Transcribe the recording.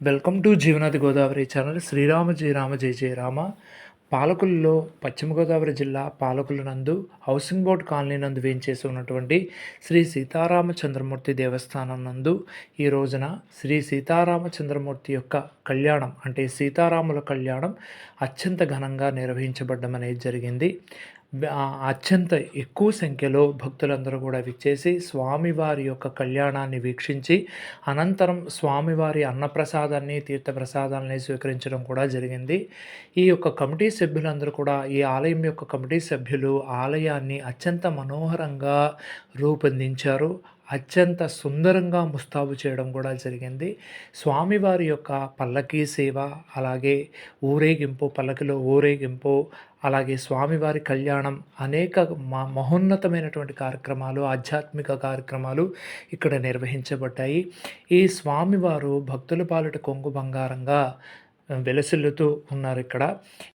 Welcome to Jeevanadi Godavari channel. Srirama జయ రామ జయ జయ రామ. పాలకుల్లో పశ్చిమ గోదావరి జిల్లా పాలకుల నందు హౌసింగ్ బోర్డ్ కాలనీ నందు వేయించేసి ఉన్నటువంటి శ్రీ సీతారామచంద్రమూర్తి దేవస్థానం నందు ఈ రోజున శ్రీ సీతారామచంద్రమూర్తి యొక్క కళ్యాణం అంటే సీతారాముల కళ్యాణం అత్యంత ఘనంగా నిర్వహించబడడం అనేది జరిగింది. అత్యంత ఎక్కువ సంఖ్యలో భక్తులందరూ కూడా విచ్చేసి స్వామివారి యొక్క కళ్యాణాన్ని వీక్షించి అనంతరం స్వామివారి అన్నప్రసాదాన్ని తీర్థప్రసాదాన్ని స్వీకరించడం కూడా జరిగింది. ఈ యొక్క కమిటీ సభ్యులందరూ కూడా ఈ ఆలయం యొక్క కమిటీ సభ్యులు ఆలయాన్ని అత్యంత మనోహరంగా రూపొందించారు. అత్యంత సుందరంగా ముస్తాబు చేయడం కూడా జరిగింది. స్వామివారి యొక్క పల్లకీ సేవ అలాగే ఊరేగింపు పల్లకిలో ఊరేగింపు అలాగే స్వామివారి కళ్యాణం అనేక మ మహోన్నతమైనటువంటి కార్యక్రమాలు ఆధ్యాత్మిక కార్యక్రమాలు ఇక్కడ నిర్వహించబడ్డాయి. ఈ స్వామివారు భక్తుల పాలిట కొంగు బంగారంగా వెలసిల్లుతూ ఉన్నారు ఇక్కడ.